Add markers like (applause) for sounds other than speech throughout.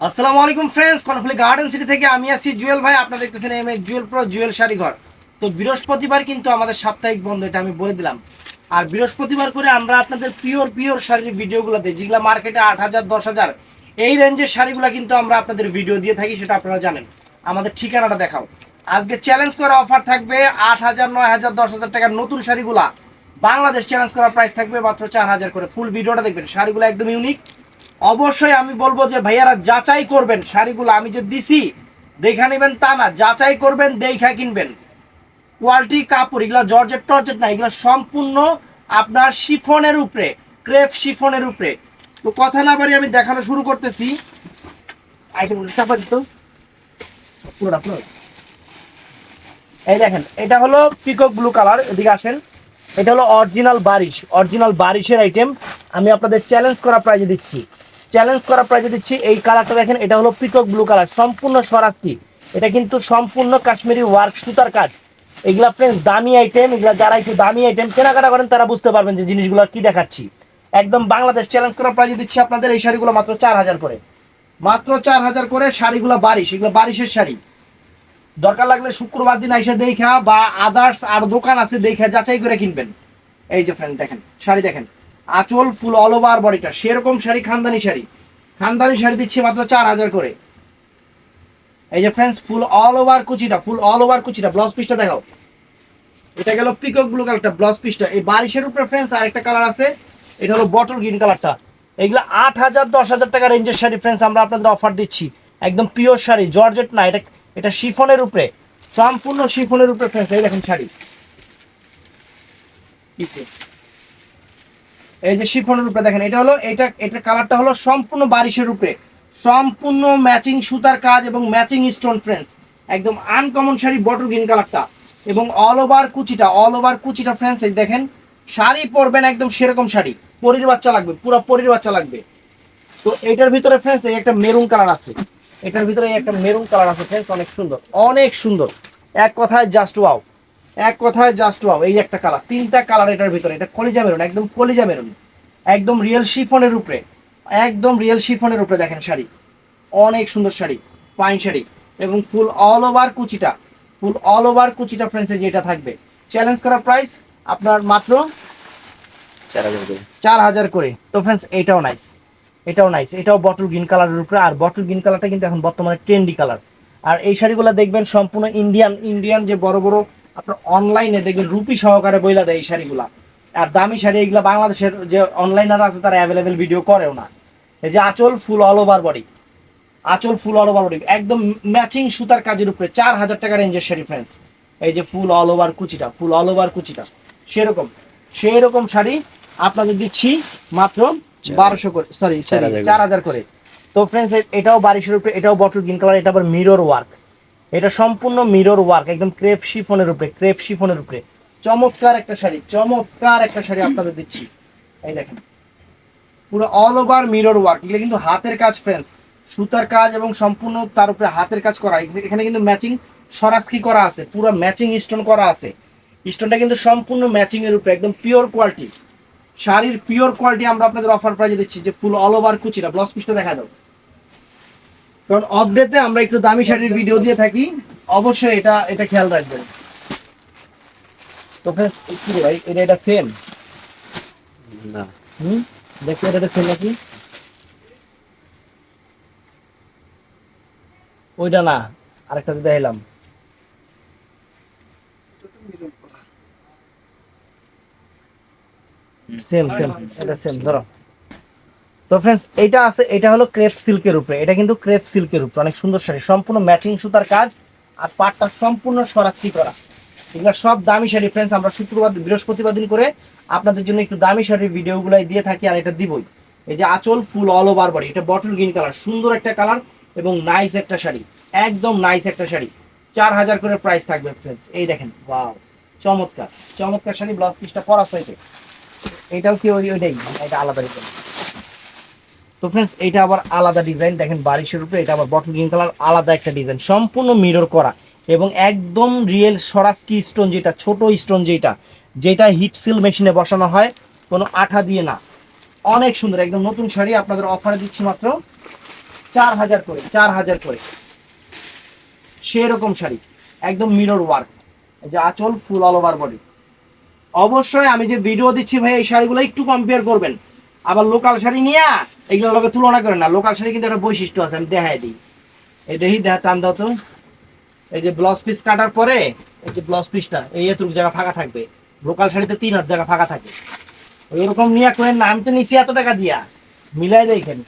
আসসালামু আলাইকুম friends garden city থেকে আমি আছি জুয়েল ভাই। আপনারা দেখতেছেন M A Jewel pro Jewel তো বৃহস্পতিবার কিন্তু আমাদের সাপ্তাহিক বন্ধ, এটা আমি বলে দিলাম। আর বৃহস্পতিবার করে আমরা আপনাদের পিওর পিওর শাড়ির যেগুলো মার্কেটে আট হাজার, দশ হাজার, এই রেঞ্জের শাড়িগুলো কিন্তু আমরা আপনাদের ভিডিও দিয়ে থাকি, সেটা আপনারা জানেন। আমাদের ঠিকানাটা দেখাও। আজকে চ্যালেঞ্জ করা অফার থাকবে আট হাজার, নয় হাজার, দশ হাজার টাকার নতুন শাড়িগুলা। বাংলাদেশ চ্যালেঞ্জ করার প্রাইস থাকবে মাত্র চার হাজার করে। ফুল ভিডিওটা দেখবেন। শাড়িগুলো একদম ইউনিক অবশ্যই আমি বলব যে ভাইয়ারা যাচাই করবেন, শাড়িগুলো আমি যে দিছি, দেখা নেবেন তা না, যাচাই করবেন, দেখা কিনবেন। কোয়ালিটি, কাপড়, এগুলো জর্জেট টর্জেট না, এগুলো সম্পূর্ণ আপনার শিফনের উপরে, ক্রেপ শিফনের উপরে। তো কথা না বাড়ি আমি দেখানো শুরু করতেছি। এই দেখেন, এটা হলো পিকক ব্লু কালার এদিকে আসেন। এটা হলো অরিজিনাল বারিশ অরিজিনাল বারিশের আইটেম আমি আপনাদের চ্যালেঞ্জ করা প্রাইজে দিচ্ছি। চ্যালেঞ্জ করা প্রাইজে দিচ্ছি এই কালারটা দেখেন, এটা হলো পিকক ব্লু কালার সম্পূর্ণ স্বরাজকি। এটা কিন্তু সম্পূর্ণ কাশ্মীরি ওয়ার্ক সুতার কাজ। এগুলা ফ্রেন্ডস দামি আইটেম এগুলা যারা একটু দামি আইটেম কেনাকাটা করেন, তারা বুঝতে পারবেন যে জিনিসগুলো কি দেখাচ্ছি। একদম বাংলাদেশ চ্যালেঞ্জ করা প্রাইজে দিচ্ছি আপনাদের এই শাড়িগুলো মাত্র চার হাজার করে। মাত্র চার হাজার করে শাড়িগুলো বারিশ, এগুলো বারিশের শাড়ি। দরকার লাগলে শুক্রবার দিন আইসা দেখা বা আদার্স আর দোকান আছে, দেখা যাচাই করে কিনবেন। এই যে ফ্রেন্ড দেখেন, শাড়ি দেখেন। আঁচল ফুল অল ওভার বডিটা সেরকম শাড়ি, খানদানি শাড়ি। খানদানি শাড়ি দিচ্ছি মাত্র চার হাজার করে। এই যে ফ্রেন্ডস ফুল অল ওভার কুচিটা ফুল অল ওভার কুচিটা ব্লাউজ পিসটা দেখাও। এটা গেল পিকক ব্লু কালারটা ব্লাউজ পিসটা এই বারিশের উপরে ফ্রেন্ডস আরেকটা কালার আছে। এটা হলো বটল গ্রিন কালারটা এগুলো আট হাজার, দশ হাজার টাকা রেঞ্জের শাড়ি ফ্রেন্ডস আমরা আপনাদের অফার দিচ্ছি। একদম পিওর শাড়ি জর্জেট না, এটা এটা শিফনের উপরে। সম্পূর্ণ শিফনের উপরে ফ্রেন্ডস এই দেখেন শাড়ি। এই যে শিফনের উপরে দেখেন, এটা হলো, এটা এটার কালারটা হলো সম্পূর্ণ বারিশের উপরে। সম্পূর্ণ ম্যাচিং সুতার কাজ এবং ম্যাচিং স্টোন ফ্রেন্স একদম আনকমন শাড়ি বটল গ্রিন কালারটা এবং অল ওভার কুচিটা অল ওভার কুচিটা ফ্রেন্স এই দেখেন, শাড়ি পরবেন একদম সেরকম শাড়ি। পরির বাচ্চা লাগবে, পুরো পরির বাচ্চা লাগবে। তো এটার ভিতরে ফ্রেন্স এই একটা মেরুন কালার আছে। এটার ভিতরে একটা মেরুন কালার আছে ফ্রেন্স অনেক সুন্দর। অনেক সুন্দর। এক কথায় জাস্ট ওয়াও এক কথায় জাস্ট ওয়াও এই একটা কালার তিনটা কালার এটার ভিতরে, এটা কলিজা মেরুন, একদম কলিজা মেরুন। একদম রিয়েল শিফনের উপরে, একদম রিয়েল শিফনের উপরে দেখেন শাড়ি। অনেক সুন্দর শাড়ি পাইন শাড়ি। এবং ফুল অল ওভার কুচিটা ফুল অল ওভার কুচিটা ফ্রেন্ডসে যেটা থাকবে। চ্যালেঞ্জ করা প্রাইস আপনার মাত্র চার হাজার করে। তো ফ্রেন্ডস এটাও নাইস এটাও নাইস এটাও বটল গ্রিন কালারের উপরে। আর বটল গ্রিন কালারটা কিন্তু এখন বর্তমানে ট্রেন্ডি কালার আর এই শাড়িগুলো দেখবেন সম্পূর্ণ ইন্ডিয়ান ইন্ডিয়ান যে বড় বড় আপনার অনলাইনে দেখবেন রুপি সহকারে বইলা দেয় এই শাড়িগুলা। আর দামি শাড়ি এগুলো বাংলাদেশের যে অনলাইনার আছে তারা অ্যাভেলেবেল ভিডিও করেও না। এই যে আঁচল ফুল অল ওভার বডি আঁচল ফুল অল ওভার বডি একদম ম্যাচিং সুতার কাজের উপরে চার হাজার টাকা রেঞ্জের শাড়ি ফ্রেন্ডস এই যে ফুল অল ওভার কুচিটা ফুল অল ওভার কুচিটা। সেরকম সেরকম শাড়ি আপনাদের দিচ্ছি মাত্র বারোশো করে সরি চার হাজার করে। চার হাজার করে। তো ফ্রেন্ডস এটাও বারিশের উপরে এটাও বটল গ্রিন কালার এটা আবার মিরর ওয়ার্ক এটা সম্পূর্ণ মিরর ওয়ার্ক একদম ক্রেপ শিফনের উপরে ক্রেপ শিফনের উপরে। চমৎকার একটা শাড়ি, চমৎকার একটা শাড়ি আপনাদের দিচ্ছি। এই দেখেন, পুরো অল ওভার মিরর ওয়ার্ক এগুলো কিন্তু হাতের কাজ ফ্রেন্ডস সুতার কাজ এবং সম্পূর্ণ তার উপরে হাতের কাজ করা, এখানে- কিন্তু ম্যাচিং সরাসকি করা আছে, পুরো ম্যাচিং স্টোন করা আছে। স্টোনটা কিন্তু সম্পূর্ণ ম্যাচিং এর উপরে, একদম পিওর কোয়ালিটি শাড়ির পিওর কোয়ালিটি আমরা আপনাদের অফার প্রাইজে দিচ্ছি, যে ফুল অল ওভার কুচিটা ব্লাউজ পিসটা দেখা দাও। কারণ অপডেটে আমরা একটু দামি শাড়ির ভিডিও দিয়ে থাকি অবশ্যই এটা এটা খেয়াল রাখবেন। তো ভাই? এটা এটা সেম না। হুম? দেখো এটা সেম নাকি? ওইটা না আরেকটা দেখাইলাম। সেম সেম এটা সেম ধরো। তো ফ্রেন্ডস এটা আছে এটা হলো ক্রেপ সিল্কের উপরে। এটা কিন্তু ক্রেপ সিল্কের উপরে, অনেক সুন্দর শাড়ি, সম্পূর্ণ ম্যাচিং সুতার কাজ আর পাটটা সম্পূর্ণ সরাসরি করা। এগুলো সব দামি শাড়ি ফ্রেন্ডস আমরা শুক্রবার, বৃহস্পতিবার দিন করে আপনাদের জন্য একটু দামি শাড়ির ভিডিওগুলাই দিয়ে থাকি আর এটা দিবই। এই যে আঁচল ফুল অল ওভার বডি এটা বটল গ্রিন কালার সুন্দর একটা কালার এবং নাইস একটা শাড়ি, একদম নাইস একটা শাড়ি। চার হাজার করে প্রাইস থাকবে ফ্রেন্ডস এই দেখেন ওয়াও চমৎকার চমৎকার শাড়ি ব্লাউজ পিসটা পরা হয়েছে এটাও কি ওই ওইটাই এটা আলাদা ডিজাইন তো ফ্রেন্ডস এটা আবার আলাদা ডিজাইন দেখেন বারিশের উপরে এটা আবার বটল গ্রিন কালার আলাদা একটা ডিজাইন সম্পূর্ণ মিরর করা এবং একদম রিয়েল সরাসকি স্টোন যেটা, ছোট স্টোন যেটা যেটা হিট সিল মেশিনে বসানো হয়, কোনো আঠা দিয়ে না। অনেক সুন্দর, একদম নতুন শাড়ি আপনাদের অফারে দিচ্ছি মাত্র চার হাজার করে, চার হাজার করে। সেরকম শাড়ি, একদম মিরর ওয়ার্ক যে আঁচল ফুল অল ওভার বডি অবশ্যই আমি যে ভিডিও দিচ্ছি ভাই, এই শাড়িগুলো একটু কম্পেয়ার করবেন। আবার লোকাল শাড়ি নিয়ে এগুলোর লগে তুলনা করে না। লোকাল শাড়ি কিন্তু একটা বৈশিষ্ট্য আছে, আমি দেখাই দিই। এই দেখি, দেখা, টান দাও তো। এই যে ব্লাউজ পিস কাটার পরে, এই যে ব্লাউজ পিসটা এই এতটুকু জায়গা ফাঁকা থাকবে। লোকাল শাড়িতে তিন হাত জায়গা ফাঁকা থাকে। এরকম নিয়ে করেন না, আমি তো নিছি এত টাকা দিয়া। মিলাই দেয় এখানে।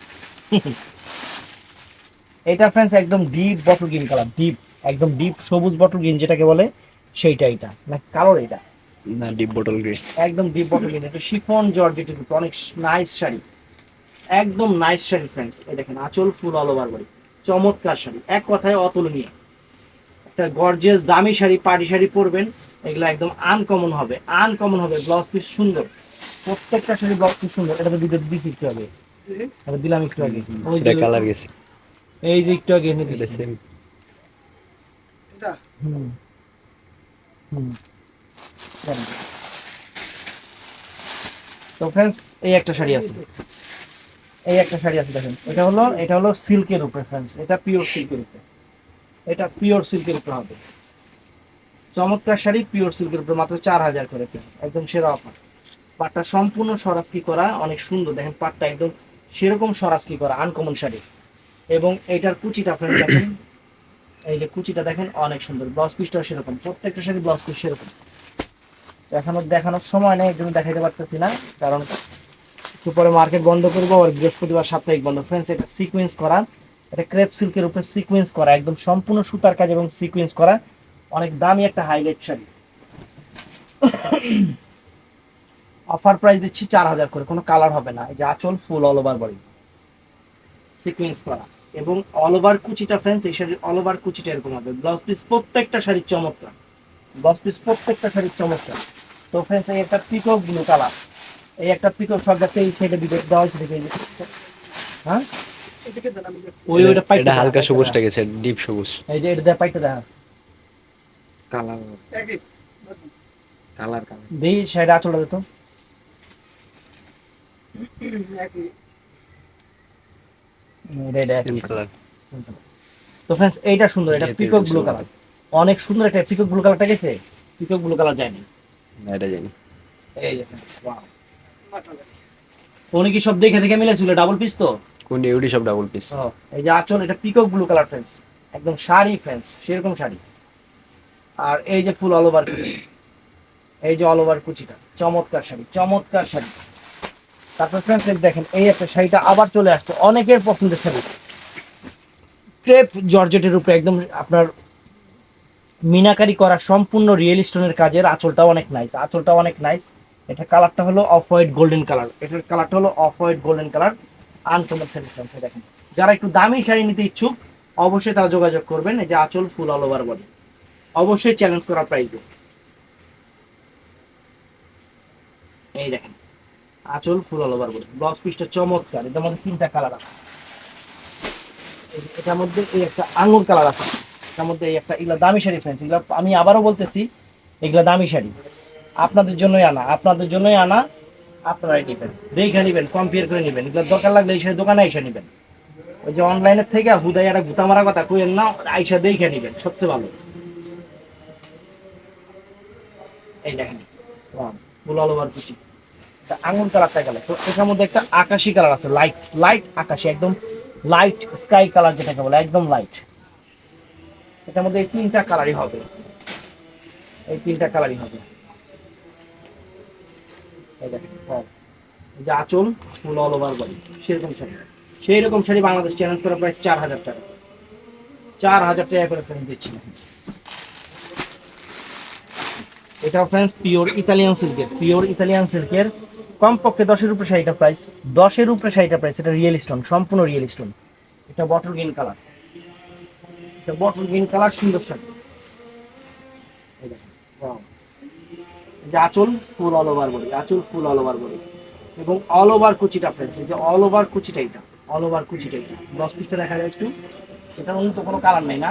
(laughs) এটা ফ্রেন্ডস একদম deep bottle green colour deep একদম ডিপ সবুজ বটল গ্রিন যেটাকে বলে, সেইটা এটা না কালোর এটা। না ডিপ বোতল গ্রিন একদম ডিপ বটল গ্রিন এটা শিফন জর্জেট অনেক নাইস শাড়ি। একদম নাইস শাড়ি ফ্রেন্ডস এই দেখেন আঁচল ফুল অল ওভার বডি চমৎকার শাড়ি। এক কথায় অতুলনীয়। একটা গর্জিয়াস দামি শাড়ি পার্টি শাড়ি পরবেন এগুলো একদম আনকমন হবে। আনকমন হবে ব্লাউজ পিস সুন্দর। প্রত্যেকটা শাড়ি ব্লাউজ পিস সুন্দর। এটা তো দিতে দিছি একটু আগে এটা দিলাম একটু আগে। ওই এটা যে- কালার গেছে। এই যে একটু আগে এনে এটা দিছি সেম হুম। হুম। তো ফ্রেন্ডস এই একটা শাড়ি আছে। এই একটা শাড়ি আছে দেখেন। এটা হলো এটা হলো সিল্কের উপরে ফ্রেন্ডস এটা পিওর সিল্কের উপরে। এটা পিওর সিল্কের উপরে হবে। চমৎকার শাড়ি পিওর সিল্কের উপরে মাত্র চার হাজার করে ফ্রেন্ডস একদম সেরা অফার পাটটা সম্পূর্ণ সরাসকি করা, অনেক সুন্দর। দেখেন পাটটা একদম সেরকম সরাসকি করা আনকমন শাড়ি। এবং এটার কুচিটা ফ্রেন্ড দেখেন। এই যে কুচিটা দেখেন, অনেক সুন্দর। ব্লাউজ পিসটাও সেরকম। প্রত্যেকটা শাড়ি ব্লাউজ পিস সেরকম। এখনও দেখানোর সময় নেই জন্য দেখাতে পারতেছি না, কারণ একটু পরে মার্কেট বন্ধ করব আর বৃহস্পতিবার সাপ্তাহিক বন্ধ। ফ্রেন্ডস এটা সিকুয়েন্স করা, এটা ক্রেপ সিল্কের উপরে সিকুয়েন্স করা, একদম সম্পূর্ণ সুতার কাজ এবং সিকোয়েন্স করা, অনেক দামি একটা হাইলাইট শাড়ি। অফার প্রাইস দিচ্ছি চার হাজার করে, কোনো কালার হবে না, এই যে আঁচল full all over body sequence করা, এবং অল ওভার কুচিটা ফ্রেন্ডস এই শাড়ির অল ওভার কুচিটা এরকম হবে ব্লাউজ পিস প্রত্যেকটা শাড়ির চমৎকার। ব্লাউজ পিস প্রত্যেকটা শাড়ির চমৎকার। তো ফ্রেন্ডস এই একটা পিকক ব্লু কালার এই একটা পিকক যাতে এই সাইডে দিকে দেওয়া হয়েছে দেখে হ্যাঁ? ওই ওইটা পাইটা হালকা সবুজটা গেছে ডিপ সবুজ। এই যে এটা দেখ পাইটা দেখা। কালার কালার কালার দেই সাইডে আঁচলটা দিত কালার তো ফ্রেন্ডস এইটা সুন্দর এটা পিকক ব্লু কালার অনেক সুন্দর একটা পিকক ব্লু কালারটা গেছে পিকক ব্লু কালার যায়নি। না এটা জানি এই যে. উনি কি সব দেখে দেখে মিলেছিল? ডাবল পিস তো? কোন ইউডি সব ডাবল পিস এই যে আঁচল এটা পিকক ব্লু কালার ফ্রেন্স একদম শাড়ি ফ্রেন্স সেরকম শাড়ি। আর এই যে ফুল অল ওভার কুচি। এই যে অল ওভার কুচিটা চমৎকার শাড়ি চমৎকার শাড়ি। তারপর ফ্রেন্ডস দেখেন এই একটা শাড়িটা আবার চলে আসছে অনেকের পছন্দের শাড়ি। ক্রেপ জর্জেটের উপরে একদম আপনার মিনাকারি করা সম্পূর্ণ রিয়েল স্টোনের কাজের আঁচলটাও অনেক নাইস আঁচলটাও অনেক নাইস এটা কালারটা হলো অফ হোয়াইট গোল্ডেন কালার এটার কালারটা হলো off white golden colour uncommon দেখেন। যারা একটু দামি শাড়ি নিতে ইচ্ছুক, অবশ্যই তারা যোগাযোগ করবেন। এই যে আঁচল ফুল অল ওভার বডি অবশ্যই চ্যালেঞ্জ করা প্রাইসে এই দেখেন, আঁচল full all over body blouse পিসটা চমৎকার। এটার মধ্যে তিনটা কালার আছে। এটার মধ্যে এই একটা আঙুর কালার আছে। এটার মধ্যে একটা এগুলা দামি শাড়ি ফ্রেন্ডস এগুলা আমি আবারও বলতেছি, এগুলা দামি শাড়ি। আপনাদের জন্যই আনা, আপনাদের জন্যই আনা আপনারাই নেবেন, দেখে নেবেন কম্পেয়ার করে নেবেন। এগুলো দরকার লাগলে এই শাড়ি দোকানে এসে নেবেন। ওই যে অনলাইনের থেকে হুদাই একটা গুতা মারা কথা কইেন না, আইসা দেখে নেবেন, সবচেয়ে ভালো। এই দেখেন ফুল অল ওভার কুচি। আঙুর কালারটা গেল তো এটার মধ্যে একটা আকাশি কালার আছে লাইট লাইট আকাশি, একদম লাইট স্কাই কালার যেটাকে বলে, একদম লাইট এটার মধ্যে এই তিনটা কালারই হবে। এই তিনটা কালারই হবে। এই দেখেন. এই যে আঁচল ফুল অল ওভার বডি সেরকম শাড়ি। সেই রকম শাড়ি বাংলাদেশ চ্যালেঞ্জ করা প্রাইস চার হাজার টাকা। চার হাজার টাকা করে ফ্রেন্ড দিচ্ছি। এটা ফ্রেন্ডস পিওর ইতালিয়ান সিল্কের পিওর ইতালিয়ান সিল্কের কমপক্ষে দশের উপরে শাড়িটা প্রাইস দশের উপরে শাড়িটা প্রাইস এটা রিয়েল স্টোন সম্পূর্ণ রিয়েল স্টোন এটা bottle green colour bottle green colour সুন্দর শাড়ি যে আঁচল, ফুল অল ওভার বডি আঁচল ফুল অল ওভার বডি এবং অল ওভার কুচিটা ফ্রেন্ডস এই যে অল ওভার কুচিটা এটা অল ওভার কুচিটা এটা। দশ পিসটা দেখা যাচ্ছে। এটা অন্য তো কোনো কালার নেই না।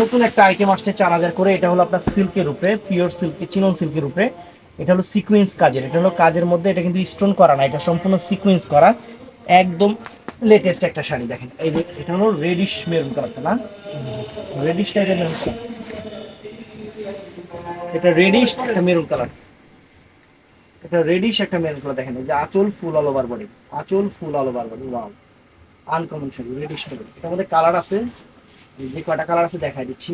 নতুন একটা আইটেম আসছে চার হাজার করে, এটা হলো আপনার সিল্কের উপরে পিওর সিল্ক চিনন সিল্কের উপরে এটা হলো সিকোয়েন্স কাজের, এটা হলো কাজের মধ্যে, এটা কিন্তু স্টোন করা না, এটা সম্পূর্ণ সিকোয়েন্স করা। একদম লেটেস্ট একটা শাড়ি দেখেন। এই যে এটা হলো রেডিশ মেরুন কালারটা না? রেডিশ টাইপের কালার এটা রেডিশ একটা মেরুন কালার এটা রেডিশ একটা মেরুন কালার দেখেন, এই যে আঁচল ফুল অল ওভার বডি আঁচল full all over body wow uncommon sari reddish maroon এটার মধ্যে কালার আছে যে কয়টা কালার আছে দেখাই দিচ্ছি।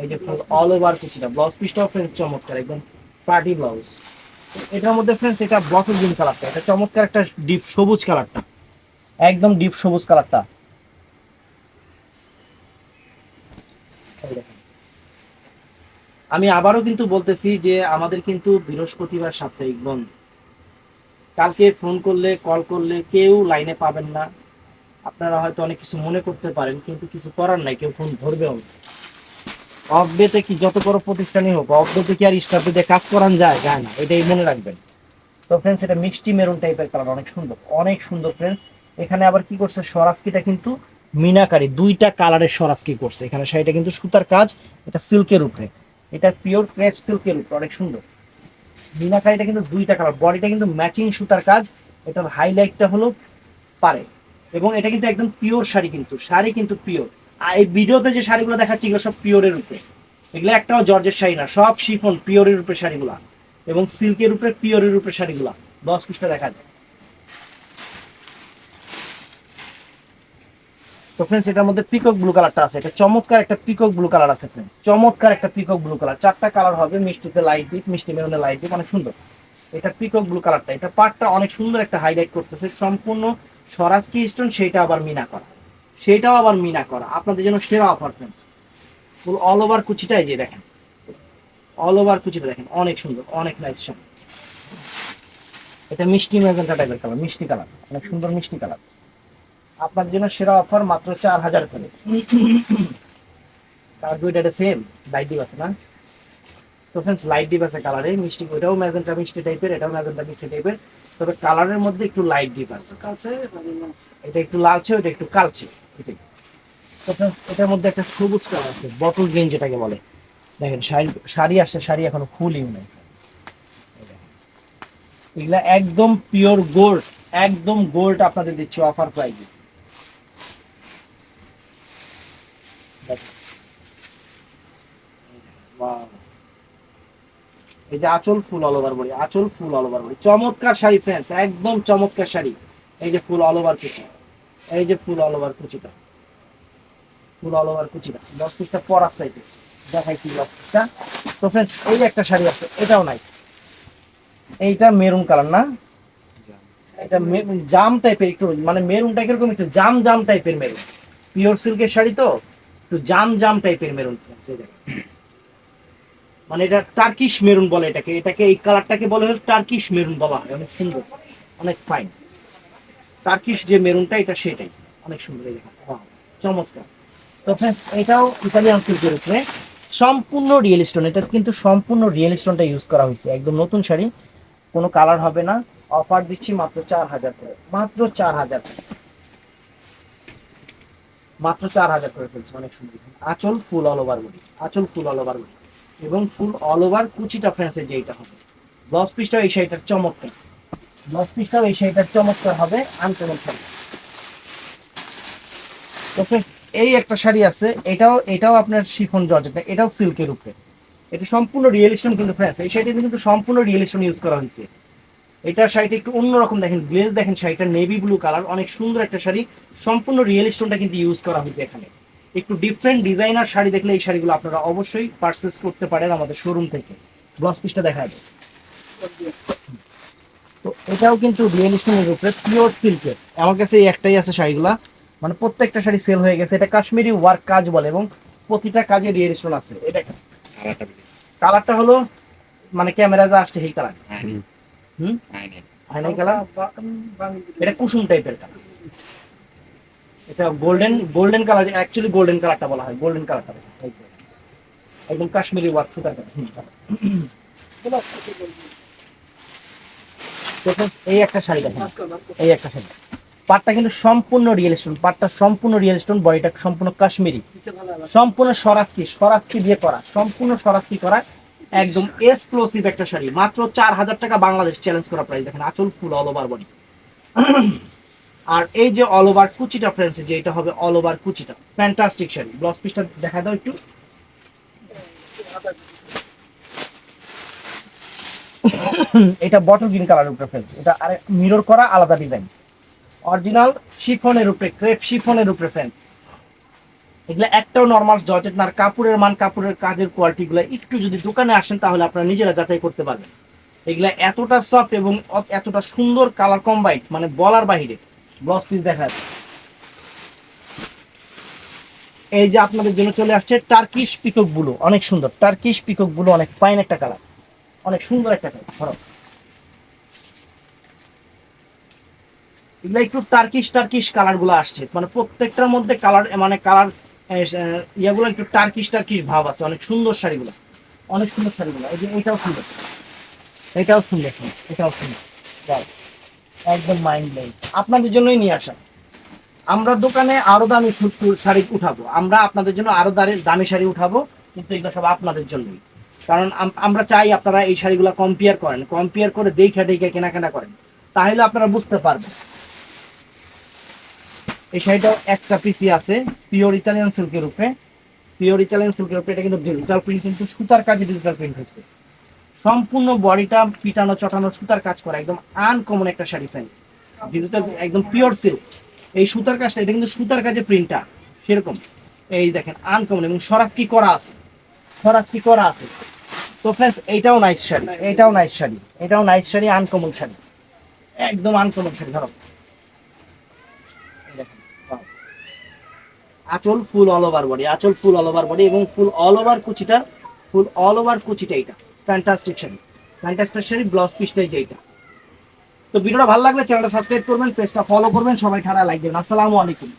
এই যে ফুল অল ওভার কুচিটা ব্লাউজ পিসটাও ফ্রেন্স চমৎকার, একদম পার্টি ব্লাউজ এটার মধ্যে ফ্রেন্ডস এটা বটল গ্রিন কালারটা এটা চমৎকার একটা ডিপ সবুজ কালারটা একদম ডিপ সবুজ কালারটা। আমি আবারও কিন্তু বলতেছি যে আমাদের কিন্তু বৃহস্পতিবার সাপ্তাহিক বন্ধ। কালকে ফোন করলে, কল করলে কেউ লাইনে পাবেন না। আপনারা হয়তো অনেক কিছু মনে করতে পারেন, কিন্তু কিছু করার নাই, কেউ ফোন ধরবেও না। কি যত বড় প্রতিষ্ঠানই হোক অফ কি আর স্টাফ দিয়ে কাজ করান যায়? যায় না, এটাই মনে রাখবেন। তো ফ্রেন্ডস এটা মিষ্টি মেরুন টাইপের কালার অনেক সুন্দর অনেক সুন্দর ফ্রেন্ডস এখানে আবার কি করছে? সরাসকিটা কিন্তু মিনাকারি, দুইটা কালারের সরাসকি করছে। এখানে শাড়িটা কিন্তু সুতার কাজ, এটা সিল্কের উপরে। এটা পিওর ক্রেপ সিল্কের উপরে, অনেক সুন্দর। মিনাকারিটা কিন্তু দুইটা কালার বডিটা কিন্তু ম্যাচিং সুতার কাজ, এটার হাইলাইটটা হলো পারে। এবং এটা কিন্তু একদম পিওর শাড়ি কিন্তু শাড়ি কিন্তু পিওর আর এই ভিডিওতে যে শাড়িগুলো দেখাচ্ছি, এগুলো সব পিওরের উপরে। এগুলো একটাও জর্জের শাড়ি না, সব শিফন পিওরের উপরে শাড়িগুলা। এবং সিল্কের উপরে পিওরের উপরে শাড়িগুলা। দশ পিসটা দেখা যায়। তো ফ্রেন্ডস এটার মধ্যে পিকক ব্লু কালারটা আছে। এটা চমৎকার একটা পিকক ব্লু কালার আছে ফ্রেন্ডস চমৎকার একটা পিকক ব্লু কালার চারটা কালার হবে, মিষ্টিতে লাইট ডিপ মিষ্টি মেরুনে লাইট ডিপ অনেক সুন্দর। এটা পিকক ব্লু কালারটা এটা পাটটা অনেক সুন্দর একটা হাইলাইট করতেছে। সম্পূর্ণ স্বরাজ কি স্টোন সেটা আবার মিনা করা। সেটাও আবার মিনা করা। আপনাদের জন্য সেরা offer friends full all over কুচিটাই যে দেখেন। অল ওভার কুচিটা দেখেন। অনেক সুন্দর, অনেক নাইস এটা মিষ্টি ম্যাজেন্টা টাইপের কালার মিষ্টি কালার অনেক সুন্দর মিষ্টি কালার আপনার জন্য সেরা অফার মাত্র চার হাজার করে। কালার দুইটা সেম লাইট ডিপ আছে না? তো ফ্রেন্ডস লাইট ডিপ আছে কালারে মিষ্টি ওইটাও ম্যাজেন্টা মিষ্টি টাইপের এটাও ম্যাজেন্টা মিষ্টি টাইপের তবে কালারের মধ্যে একটু লাইট ডিপ আছে। এটা একটু লালচে ওটা একটু কালচে এটাই। তো friends, এটার মধ্যে একটা সবুজ কালার আছে বটল গ্রিন যেটাকে বলে। দেখেন শাড়ি শাড়ি আসছে শাড়ি এখনও ফুলই নাই। এগুলা একদম পিওর গোল্ড একদম গোল্ড আপনাদের দিচ্ছি অফার প্রাইজে এই যে আঁচল ফুল অল ওভার বড়ি আঁচল ফুল অল ওভার বড়ি চমৎকার শাড়ি ফ্রেন্ডস একদম চমৎকার শাড়ি। এই যে ফুল অল ওভার কুচি, এই যে ফুল অল ওভার কুচিটা। ফুল অল ওভার কুচিটা, দশ পিসটা পরার সাইডে দেখাইছি দশ পিসটা তো ফ্রেন্ডস এই একটা শাড়ি আছে, এটাও নাইস এইটা মেরুন কালার না? এটা জাম টাইপের একটু মানে মেরুনটা কীরকম একটু, জাম জাম টাইপের মেরুন পিওর সিল্কের শাড়ি তো? একটু জাম জাম টাইপের মেরুন friends, এই দেখেন। মানে এটা টার্কিশ মেরুন বলে এটাকে এটাকে এই কালারটাকে বলে হলো টার্কিশ মেরুন বলা হয় অনেক সুন্দর অনেক ফাইন টার্কিশ যে মেরুনটা এটা সেটাই অনেক সুন্দর এই দেখেন চমৎকার। তো ফ্রেন্ডস এটাও ইতালিয়ান সিল্কের উপরে। সম্পূর্ণ রিয়েল স্টোন এটা কিন্তু সম্পূর্ণ রিয়েল স্টোনটা ইউজ করা হয়েছে একদম নতুন শাড়ি কোনো কালার হবে না। অফার দিচ্ছি মাত্র চার হাজার করে মাত্র চার হাজার মাত্র চার হাজার করে ফেলছে, অনেক সুন্দর। আঁচল ফুল অল ওভার বডি আঁচল ফুল অল ওভার বডি এবং ফুল অল ওভার কুচিটা ফ্রেন্সের যেইটা হবে। ব্লাউজ পিসটাও এই শাড়িটার চমৎকার। ব্লাউজ পিসটাও এই শাড়িটার চমৎকার হবে আনকমন শাড়ি তো এই একটা শাড়ি আছে, এটাও এটাও আপনার শিফন জর্জেট এটাও সিল্কের উপরে। এটা সম্পূর্ণ রিয়েল স্টোন কিন্তু ফ্রেন্স এই শাড়িটা কিন্তু সম্পূর্ণ রিয়েল স্টোন ইউজ করা হয়েছে। এটার শাড়িটা একটু অন্যরকম দেখেন গ্লেজ দেখেন শাড়িটা নেভি ব্লু কালার অনেক সুন্দর একটা শাড়ি সম্পূর্ণ রিয়েল স্টোনটা কিন্তু ইউজ করা হয়েছে এখানে। একটু ডিফারেন্ট ডিজাইনার শাড়ি দেখলে এই শাড়িগুলো আপনারা অবশ্যই পারচেস করতে পারেন আমাদের শোরুম থেকে। ব্লাউজ পিসটা দেখা যাবে তো এটাও কিন্তু রিয়েল স্টোনের উপরে পিওর সিল্কের আমার কাছে এই একটাই আছে শাড়িগুলা। মানে প্রত্যেকটা শাড়ি সেল হয়ে গেছে। এটা কাশ্মীরি ওয়ার্ক কাজ বলে এবং প্রতিটা কাজে রিয়েল স্টোন আছে। এটা কালারটা হলো মানে ক্যামেরা যা আসছে এই কালার হুম? আইনি কালার এটা কুসুম টাইপের কালার এটা golden golden colour actually golden কালারটা বলা হয় গোল্ডেন কালারটা। একদম কাশ্মীরি ওয়ার্ক সুতার এই একটা শাড়ি দেখেন। এই একটা শাড়ি। পাটটা কিন্তু সম্পূর্ণ রিয়েল স্টোন পাটটা সম্পূর্ণ রিয়েল স্টোন বডিটা সম্পূর্ণ কাশ্মীরি। সম্পূর্ণ স্বরাজকি স্বরাজকি দিয়ে করা সম্পূর্ণ স্বরাজকি করা একদম এক্সপ্লোসিভ একটা শাড়ি। মাত্র চার হাজার টাকা বাংলাদেশ চ্যালেঞ্জ করা প্রাইস দেখেন, আচল ফুল অল ওভার বডি আর এই যে অল ওভার কুচিটা ফ্রেন্ডস যে এটা হবে অল ওভার কুচিটা। ফ্যান্টাস্টিক শাড়ি। ব্লাউজ পিসটা দেখা দাও একটু। এটা বটল গ্রিন কালার উপরে ফ্রেন্ডস এটা আরে মিরর করা আলাদা ডিজাইন অরিজিনাল শিফনের উপরে ক্রেপ শিফনের উপরে ফ্রেন্ডস এগুলো একটাও নর্মাল জর্জেট না, আর কাপড়ের মান, কাপড়ের কাজের কোয়ালিটি গুলো একটু যদি দোকানে আসেন তাহলে আপনারা নিজেরা যাচাই করতে পারবেন। এগুলা এতটা সফট এবং এতটা সুন্দর কালার কম্বাইন্ড মানে বলার বাহিরে ব্লাউজ পিস দেখা যাচ্ছে। এই যে আপনাদের জন্য চলে আসছে টার্কিশ পিককগুলো অনেক সুন্দর। টার্কিশ পিককগুলো অনেক ফাইন একটা কালার অনেক সুন্দর একটা কালার ধরো। এগুলা একটু টার্কিশ টার্কিশ কালারগুলো আসছে। মানে প্রত্যেকটার মধ্যে কালার মানে কালার ইয়াগুলো একটু টার্কিশ টার্কিশ ভাব আছে। অনেক সুন্দর শাড়িগুলো। অনেক সুন্দর শাড়িগুলো। এই যে এটাও সুন্দর। এটাও সুন্দর এটাও সুন্দর। একদম মাইন্ড নেই আপনাদের জন্যই নিয়ে আসা। আমরা দোকানে আরও দামি শাড়ি উঠাবো। আমরা আপনাদের জন্য আরও দামি দামি শাড়ি উঠাবো, কিন্তু এগুলো সব আপনাদের জন্যই। কারণ আম- আমরা চাই আপনারা এই শাড়িগুলো কম্পেয়ার করেন। কম্পেয়ার করে দেখে দেখে কেনাকাটা করেন। তাহলে আপনারা বুঝতে পারবেন। এই শাড়িটাও একটা পিসি আছে পিওর ইতালিয়ান সিল্কের উপরে। পিওর ইতালিয়ান সিল্কের উপরে এটা কিন্তু ডিজিটাল প্রিন্ট কিন্তু সুতার কাজে ডিজিটাল প্রিন্ট হয়েছে। সম্পূর্ণ বডিটা পিটানো, চটানো, সুতার কাজ করা, একদম আনকমন একটা শাড়ি ফ্রেন্স ডিজিটাল একদম পিওর সিল্ক এই সুতার কাজটা, এটা কিন্তু সুতার কাজে প্রিন্টটা সেরকম। এই দেখেন আনকমন এবং সরাস কি করা আছে। সরাস কি করা আছে। তো ফ্রেন্ডস এইটাও নাইস শাড়ি, এটাও নাইস শাড়ি, এটাও নাইস শাড়ি আনকমন শাড়ি। একদম আনকমন শাড়ি, ধরো এই দেখেন, বাহ। আঁচল ফুল অল ওভার বডি আচল ফুল অল ওভার বডি এবং ফুল অল ওভার কুচিটা, ফুল অল ওভার কুচিটা এটা fantastic sari fantastic sari blouse পিসটাই যেটা তো ভিডিওটা ভালো লাগলে চ্যানেলটা সাবস্ক্রাইব করবেন পেজটা ফলো করবেন, সবাই ঠাড়া লাইক দেবেন। আসসালামু আলাইকুম।